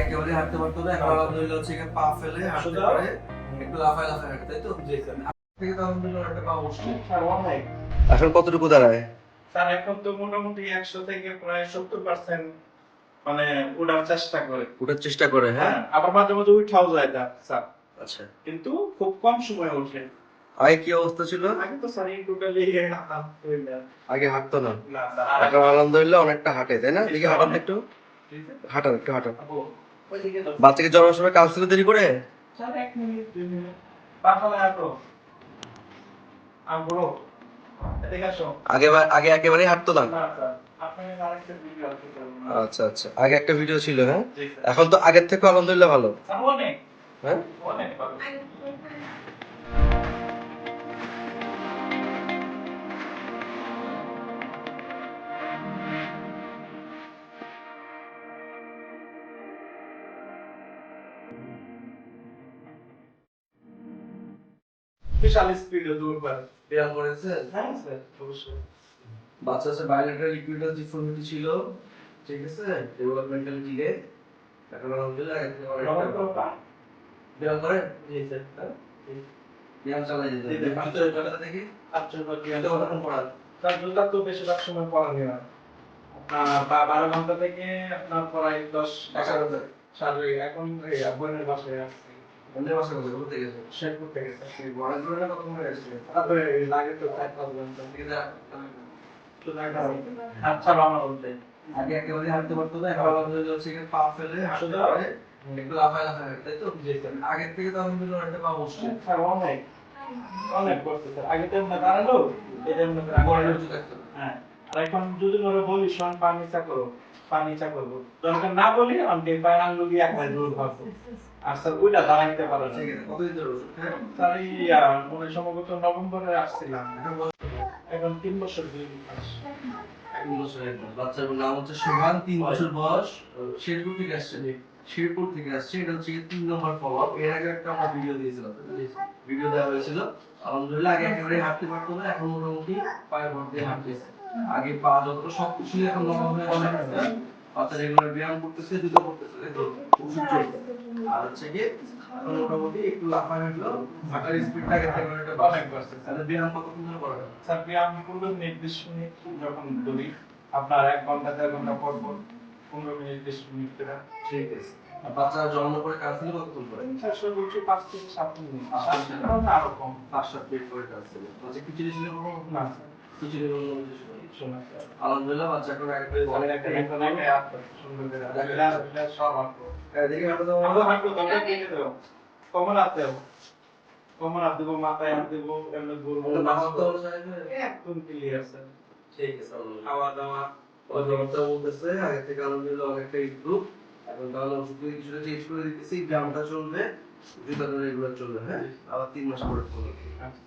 একেবারে হাঁটতে পারতো না এখন আলহামদুলিল্লাহ হচ্ছে এখানে পা ফেলে হাঁটতে পারে একটু লাফায় লাফায় হাঁটে তাই তো? জি স্যার। থেকে তো আলহামদুলিল্লাহ একটা পা অনেক। এখন কতটুকু দাঁড়ায়? স্যার এখন তো মোটামুটি একশো থেকে প্রায় সত্তর পার্সেন্ট মানে ওঠার চেষ্টা করে। ওঠার চেষ্টা করে হ্যাঁ? হ্যাঁ আবার মাঝে মাঝে উঠাও যায় না স্যার। আচ্ছা। কিন্তু খুব কম সময় ওঠে। আগে কি অবস্থা ছিল? আগে তো স্যার টোটালি আগে হাঁটতো না? না এখন আলহামদুলিল্লাহ অনেকটা হাঁটে তাই না? দেখি হাঁটান একটু। হাঁটান একটু হাঁটান। বাচ্চাকে জন্মের সময় কাজ থেকে দেরি করে? স্যার এক মিনিট দুই মিনিট। পাঠালে আটো আগ্রহ আগে আগে একেবারে হাঁটতো না না স্যার আপনি আরেকটা ভিডিও আচ্ছা আচ্ছা। আগে একটা ভিডিও ছিল হ্যাঁ? এখন তো আগের থেকে আলহামদুলিল্লাহ ভালো। হ্যাঁ? বিশাল স্পিডে দৌড় পারে। ব্যায়াম করেছেন হ্যাঁ স্যার অবশ্যই। বাচ্চা আছে বায়োলেটারাল ইকুইটাল ডিফর্মিটি ছিল ঠিক আছে? ডেভেলপমেন্টাল ডিলে এখন আলহামদুলিল্লাহ আগের থেকে অনেকটা রবার তো পা ব্যায়াম করেন জি স্যার ব্যায়াম চালাই যেতে জি, জি। দেখি। এটা পড়ান তার জুতা তো বেশিরভাগ সময় নেই আপনার বারো ঘণ্টা থেকে আপনার প্রায় দশ এগারো শারীরিক এখন বোনের বাসায় আসছি বন্ধের বাসা কোথায় ঘুরতে গেছে। শেরপুর থেকে বড়ার জন্য কতক্ষণ হয়ে গেছে? তারপরে লাগে তো চার পাঁচ ঘণ্টা তো। দেখা আচ্ছা বলতে। আগে একেবারে হাঁটতে পারতো না এখন আলহামদুলিল্লাহ হচ্ছে পা ফেলে হাঁটতে পারে। একটু লাফায় লাফায় তাই তো? আগের থেকে তো আলহামদুলিল্লাহ অনেকটা পা বসছে। অনেক। অনেক করতে স্যার আগে তো এমনি দাঁড়াল এমনি করে বড় থাকতো হ্যাঁ। এখন যদি ওরা বলি শোন পানি চা করো পানি চা করব। যখন না বলি আমি পায়ের আঙ্গুল দিয়ে একবার দূর ভাববো আর স্যার ওইটা দাঁড়াইতে পারে না। ধরে স্যার এই মনে সম্ভবত নভেম্বরে আসছিলাম। এখন তিন বছর দুই মাস তিন বছর। বাচ্চার নাম হচ্ছে সোহান তিন বছর বয়স। শেরপুর থেকে আসছে। শেরপুর থেকে আসছে। এটা হচ্ছে তিন নম্বর ফলো এর আগে একটা আমরা ভিডিও দিয়েছিলাম ভিডিও দেওয়া হয়েছিল। আলহামদুলিল্লাহ আগে একেবারে হাঁটতে পারতো না। এখন মোটামুটি ভর দিয়ে হাঁটতেছে। আগে পা যতটা শক্ত ছিল এখন নরম হয়ে রেগুলার ব্যায়াম করতেছে দুটো করতেছে ওষুধ। আর হচ্ছে এখন মোটামুটি একটু লাফায় হাঁটলো হাঁটার স্পিডটা থেকে অনেকটা অনেক বাড়ছে তাহলে ব্যায়াম কতক্ষণ ধরে করা যায়? স্যার ব্যায়াম করলে নির্দিষ্ট মিনিট যখন ধরি আপনার এক ঘণ্টা দেড় ঘণ্টা পর পর পনেরো মিনিট বিশ মিনিট করে। ঠিক আছে। বাচ্চা জন্ম করে কাউন্সিলিং কতক্ষণ করে? স্যার বলছি পাঁচ থেকে সাত মিনিট। আরও কম পাঁচ সাত মিনিট করে কাউন্সিলিং না কিছু নেই। শোনা স্যার আলহামদুলিল্লাহ বাচ্চা করে কমন কমন দেবো। মাথায় দেবো এমনি ঘুরবো একদম ক্লিয়ার স্যার ঠিক আছে খাওয়া দাওয়া কথাবার্তা বলতেছে আগে থেকে আলহামদুলিল্লাহ অনেকটা ইমপ্রুভ এখন তাহলে ওষুধ কিছুটা চেঞ্জ করে দিতেছি ব্যায়ামটা চলবে জুতাটা রেগুলার চলবে হ্যাঁ? আবার তিন মাস পরে আচ্ছা।